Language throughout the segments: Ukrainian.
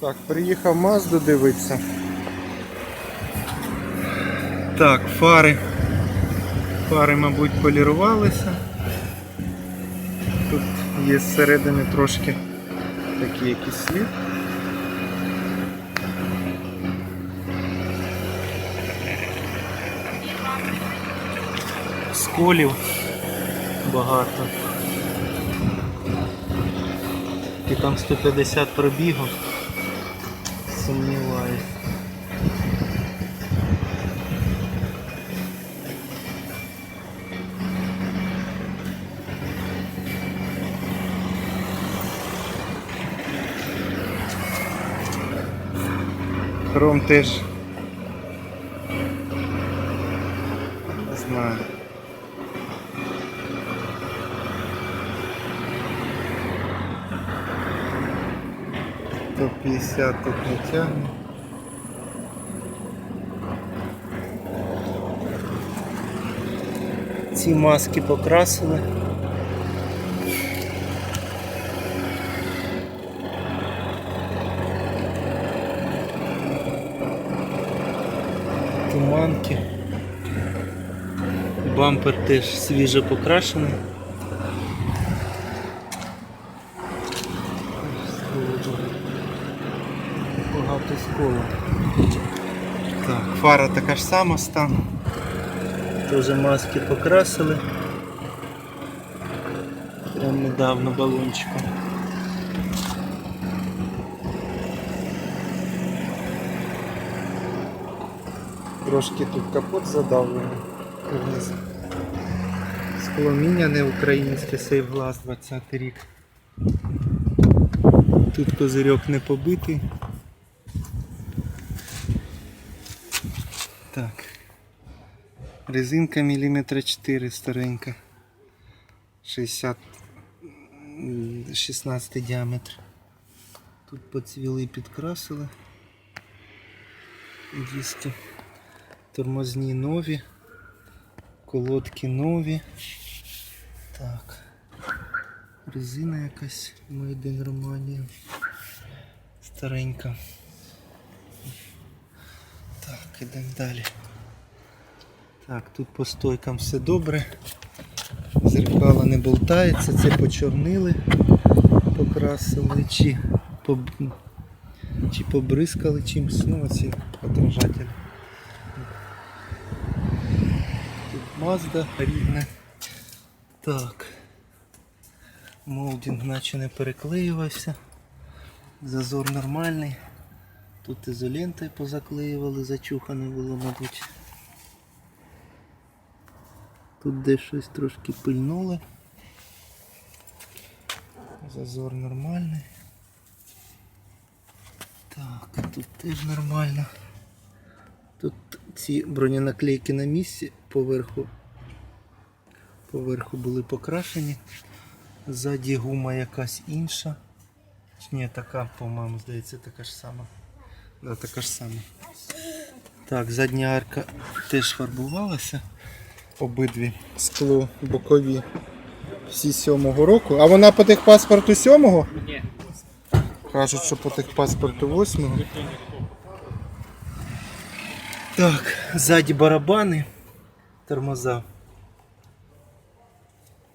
Так, приїхав Мазду дивитися. Так, фари. Фари, мабуть, полірувалися. Тут є зсередини трошки такий якийсь слід. Сколів багато. І там 150 пробігу. Сумніваюсь. Хром теж. Не знаю. То 50 тут тягне. Ці маски покрасили. Туманки. Бампер теж свіжо покрашений. Багато скола. Так, фара така ж сама стан. Теж маски покрасили. Прям недавно балончиком. Трошки тут капот задавлений. Вниз. Скло міняне українське сейфглаз 20 рік. Тут козирьок не побитий. Так. Резинка міліметра 4 старенька. 60 16 діаметр. Тут поцвіли підкрасили. Диски. Тормозні нові. Колодки нові. Так. Резина якась Made in Romania. Старенька. Ідемо далі. Так, тут по стойкам все добре. Зеркало не болтається, це почорнили, покрасили чи, поб... чи побризкали чимось. Ну, оці отражателі. Тут Mazda рідне. Так. Молдинг наче не переклеювався. Зазор нормальний. Тут ізолентою позаклеювали, зачухане було, мабуть. Тут десь щось трошки пильнули. Зазор нормальний. Так, тут теж нормально. Тут ці броненаклейки на місці поверху. Поверху були покрашені. Ззаді гума якась інша. Ні, така, по-моєму, здається, така ж сама. Да, така ж сама. Так, задня арка теж фарбувалася. Обидві скло бокові всі сьомого року. А вона по техпаспорту сьомого? Ні. Кажуть, що по техпаспорту восьмого. Так, ззаді барабани, тормоза.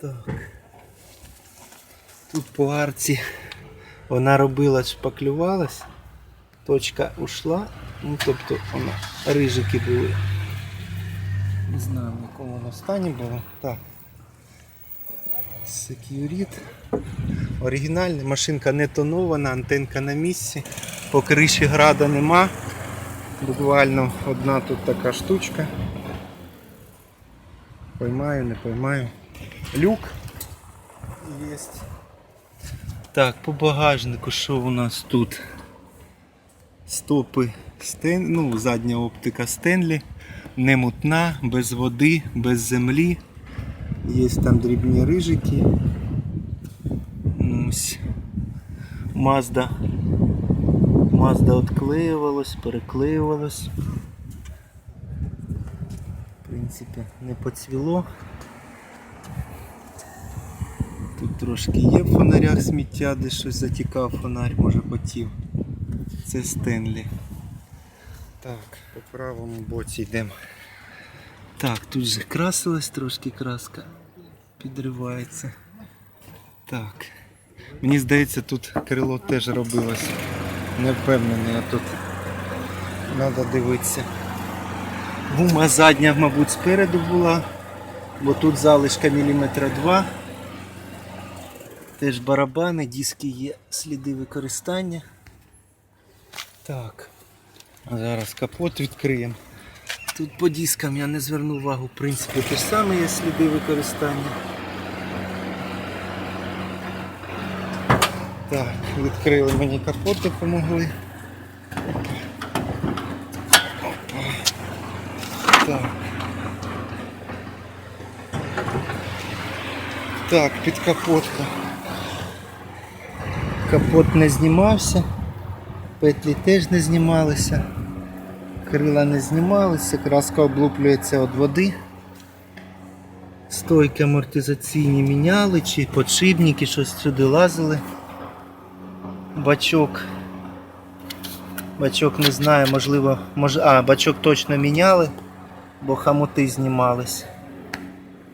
Так. Тут по арці вона робила, шпаклювалась, точка ушла, ну тобто вона рижики були. Не знаю, в якому воно стані було. Так. Секюріт. Оригінальна машинка не тонована, антенка на місці. По криші града нема. Буквально одна тут така штучка. Поймаю, не поймаю. Люк є. Так, по багажнику що у нас тут? Стопи Стен... ну, задня оптика Стенлі, не мутна, без води, без землі. Є там дрібні рижики. Мазда. Мазда отклеювалась, переклеювалась. В принципі, не поцвіло. Тут трошки є в фонарях сміття, де щось затікав фонарь, може потів. Це Стенлі. Так, по правому боці йдемо. Так, тут же красилась трошки краска. Підривається. Так. Мені здається, тут крило теж робилось. Не впевнений, а тут треба дивитися. Гума задня, мабуть, спереду була, бо тут залишка міліметра два. Теж барабани, диски є, сліди використання. Так. Зараз капот відкриємо. Тут по дискам я не звернув увагу, в принципі, те ж саме є сліди використання. Так, відкрили мені капот, допомогли. Так. Так, під капотка. Капот не знімався, петлі теж не знімалися, крила не знімалися, краска облуплюється від води. Стойки амортизаційні міняли, чи подшипники, щось сюди лазили. Бачок. Бачок не знаю, можливо, мож... а, бачок точно міняли, бо хамути знімались.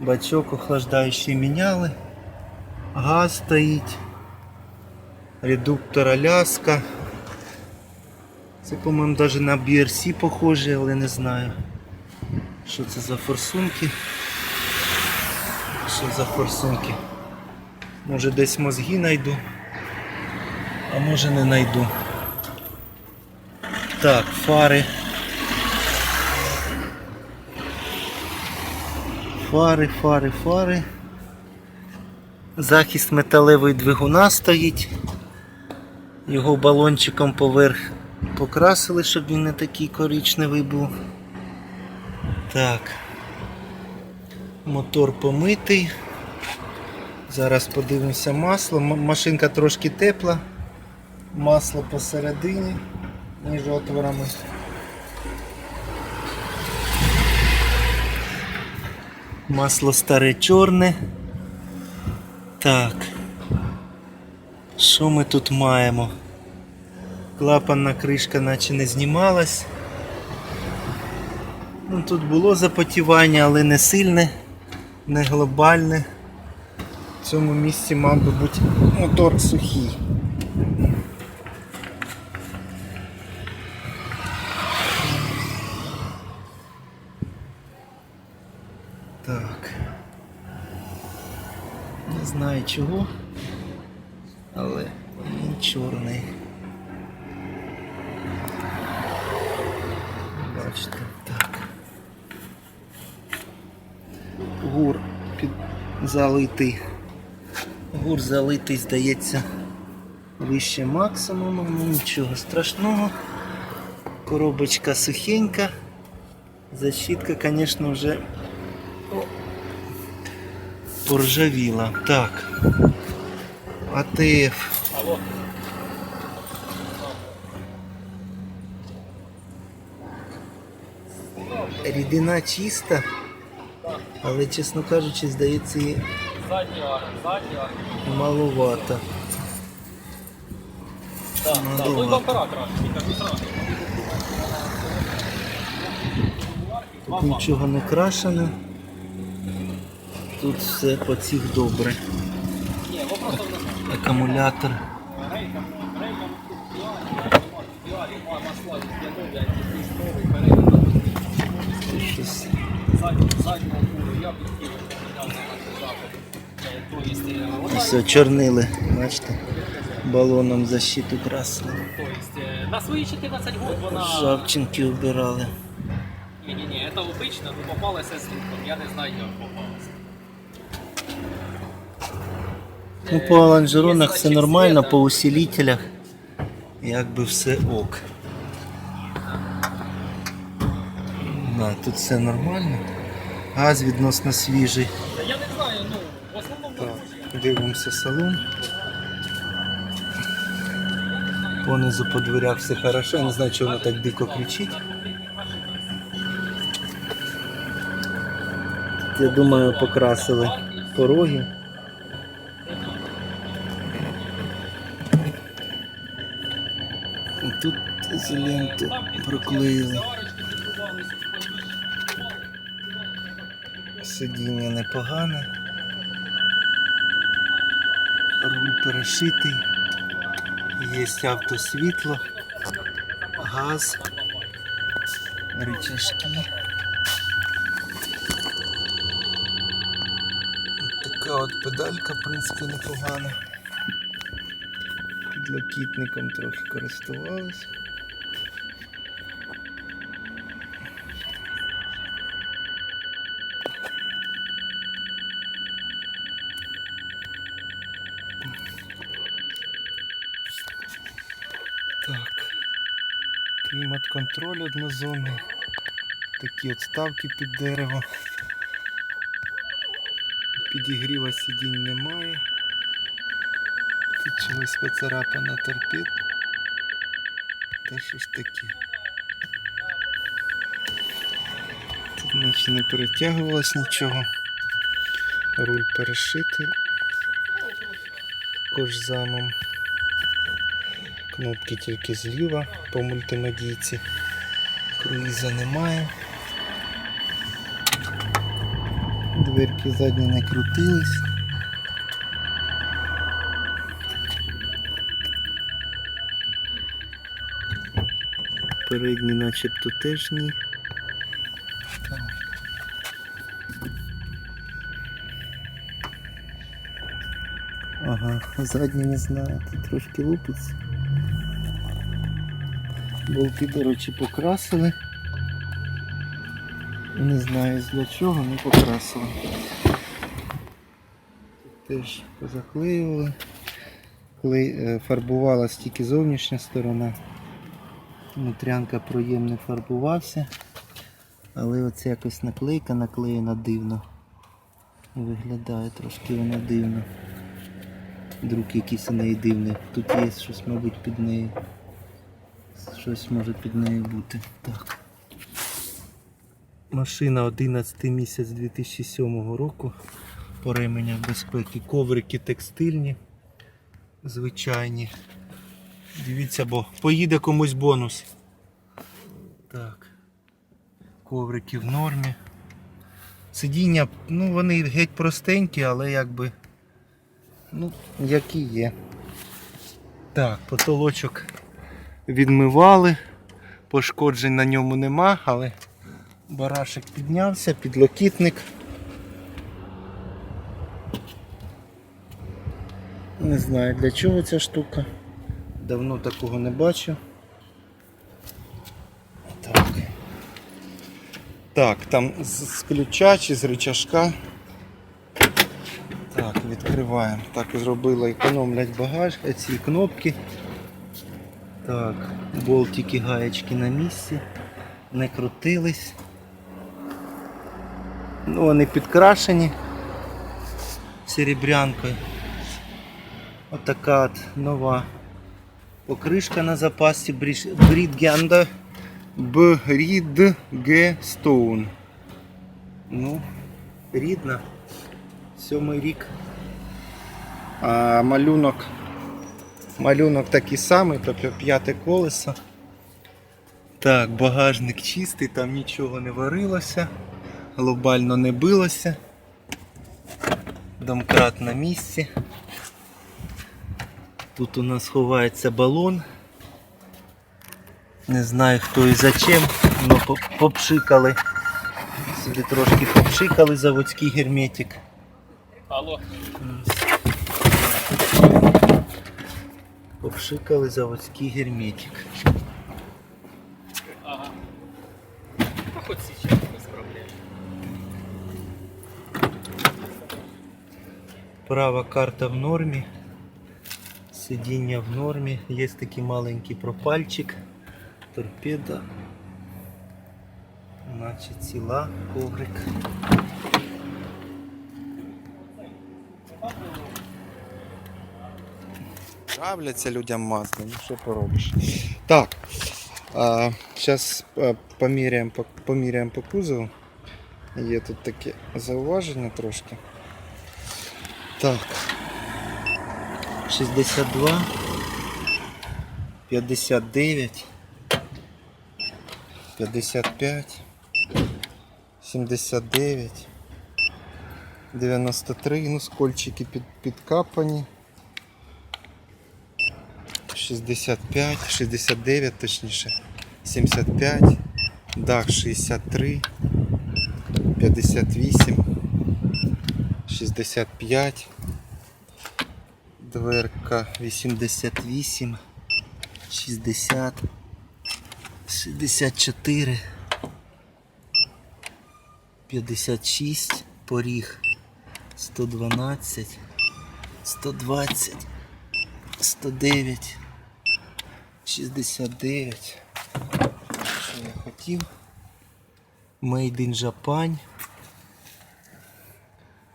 Бачок охлаждаючий міняли. Газ стоїть. Редуктор Аляска. Це, по-моєму, навіть на BRC похоже, але не знаю. Що це за форсунки? Що за форсунки? Може десь мозги знайду, а може не знайду. Так, фари. Фари, фари, фари. Захист металевий двигуна стоїть. Його балончиком поверх покрасили, щоб він не такий коричневий був. Так. Мотор помитий. Зараз подивимося масло. Машинка трошки тепла. Масло посередині між отворами. Масло старе чорне. Так. Що ми тут маємо? Клапанна кришка наче не знімалась. Ну, тут було запотівання, але не сильне, не глобальне. В цьому місці бути мотор сухий. Так. Не знаю чого, але він чорний. Бачите, так. Гур під... залитий. Гур залитий, здається, вище максимуму, ну нічого страшного. Коробочка сухенька. Защитка, звісно, вже поржавіла. Так. АТФ. Рідина чиста, але, чесно кажучи, здається, її арм. маловато. Так, так. Ну, бампера краще. Тут нічого не крашене. Тут все по цих добре. Акумулятор. Тут щось. Е, вона, Все, чорнили, бачите? Балоном защиту красили. е, на свої 14 год вона... Жавчинки убирали. Не-не-не, это обычно, но попалася з луком, я не знаю, як попалася. Ну, по лонжеронах все нормально, по усилителях якби все ок. Да, тут все нормально. Газ відносно свіжий. Я не знаю, ну, в основному... Дивимося салон. Понизу по дверях все хорошо, я не знаю, чого воно так дико кричить. Я думаю, покрасили пороги. І тут ізоленту проклеїли. Сидіння непогане. Руль перешитий. Є автосвітло, газ, рычажки. Така от педалька, в принципі, непогана. Підлокітником трохи користувались. Так. Клімат-контроль однозонний. Такі от ставки під дерево. Підігріва сидінь немає. Тут чогось поцарапана торпед. Та що ж таке? Тут наче не перетягувалось нічого. Руль перешитий. Кожзамом. Кнопки тільки зліва по мультимедійці. Круїза немає. Дверки задні не крутились. Передні начебто теж ні. Ага, задні не знаю, тут трошки лупиться. Болти, до речі, покрасили. Не знаю для чого, але покрасили. Тут теж позаклеювали. Коли е, фарбувалась тільки зовнішня сторона, внутрянка проєм не фарбувався. Але оце якось наклейка наклеєна дивно. Виглядає трошки вона дивно. Друк якийсь у неї дивний. Тут є щось, мабуть, під нею. Щось може під нею бути. Так. Машина 11 місяць 2007 року. По ременях безпеки. Коврики текстильні. Звичайні. Дивіться, бо поїде комусь бонус. Так. Коврики в нормі. Сидіння, ну вони геть простенькі, але якби. Ну, які є. Так, потолочок відмивали. Пошкоджень на ньому нема, але барашек піднявся, підлокітник. Не знаю для чого ця штука. Давно такого не бачив. Так. Так, там з ключа чи з рычажка. Так, відкриваємо. Так, зробили, економлять багаж, е, ці кнопки. Так, болтики, гаєчки на місці, не крутились. Ну, вони підкрашені серебрянкою. Отака от нова покришка на запасі Брідгенда Брідге Stone. Ну, рідна. Сьомий рік. А малюнок. Малюнок такий самий, тобто п'яте колесо. Так, багажник чистий, там нічого не варилося, глобально не билося. Домкрат на місці. Тут у нас ховається балон. Не знаю хто і зачем, але попшикали. Сюди трошки попшикали заводський герметик. Алло. Попшикали заводський герметик. Ага. Ну, хоть сейчас без проблем. Права карта в нормі. Сидіння в нормі. Є такий маленький пропальчик. Торпеда. Наче ціла коврик. Нравляться людям масло, ну що поробиш. Так. Зараз поміряємо по, поміряємо по кузову. Є тут таке зауваження трошки. Так. 62 59, 55, 79, 93, ну скольчики під, підкапані. 65, 69 точніше, 75, дах 63, 58, 65, дверка 88, 60, 64, 56, поріг 112, 120, 109, 69. Що я хотів? Made in Japan.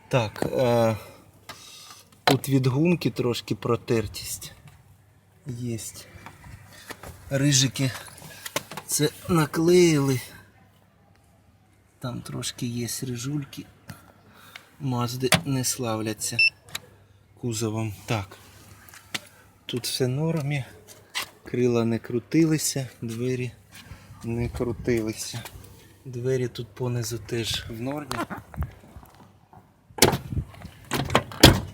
Так, е, тут від гумки трошки протертість. Є. Рижики це наклеїли. Там трошки є рижульки. Мазди не славляться кузовом. Так. Тут все нормі. Крила не крутилися, двері не крутилися. Двері тут понизу теж в нормі.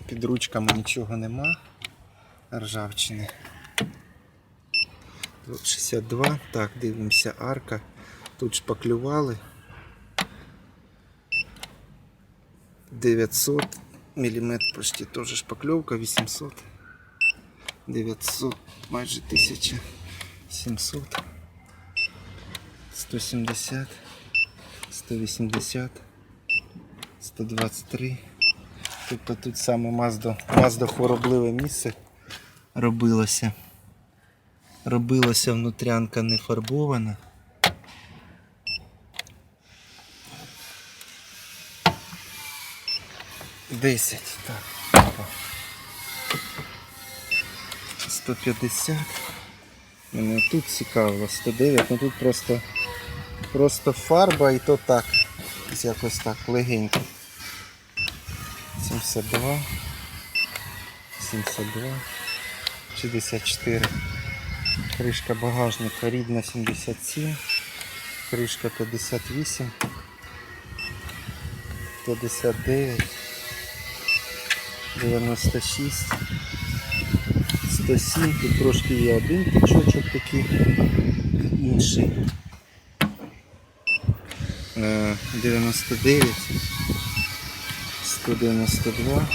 Під ручками нічого нема. Ржавчини. Тут 62. Так, дивимося арка. Тут шпаклювали. 900 мм почти теж шпакльовка, 800. 900, майже 1700. 170, 180, 123. Тобто тут саме Мазда, Мазда хворобливе місце робилося. Робилася внутрянка не фарбована. Десять. Так. 150. Мене тут цікаво, 109, ну тут просто, просто фарба і то так. Якось так легенько. 72. 72. 64. Кришка багажника рідна 77. Кришка 58. 59. 96. 107, тут трошки є один пучочок такий, інший. Е, 99, 192.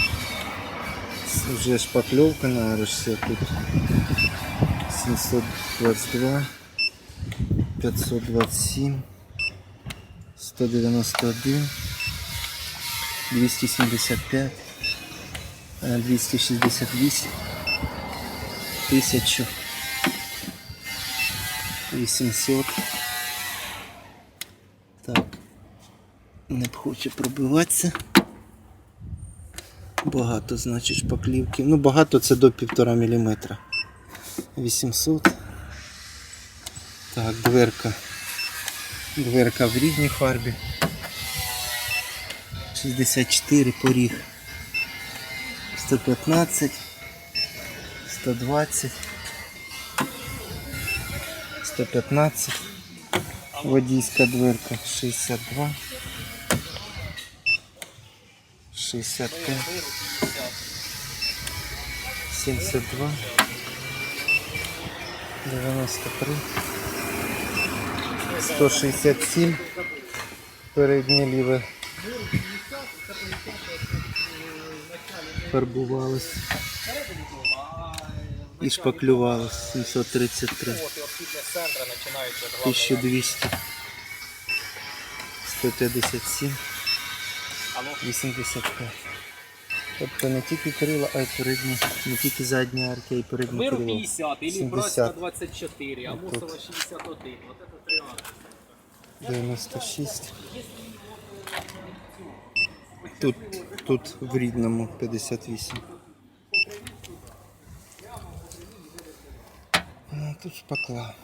Вже шпакльовка на арешті тут. 722, 527, 191, 275, е, 268 тисячу вісімсот. Так, не хоче пробиватися. Багато, значить, шпаклівки. Ну, багато це до півтора міліметра. 800. Так, дверка. Дверка в рідній фарбі. 64 поріг. 115. 120, 115, водійська дверка 62, 65, 72, 93, 167, переднє ліве. Фарбувалось. І шпаклювалось 733, От і освітня з центра починається від 1200, 157, 85. Тобто не тільки крила, а й передні, не тільки задні арки, а й передні Миру крила. 50, или 70. Братська 24, а Мусова 61. Вот это три арки. 96. Тут, тут в рідному 58. Тут шпакла.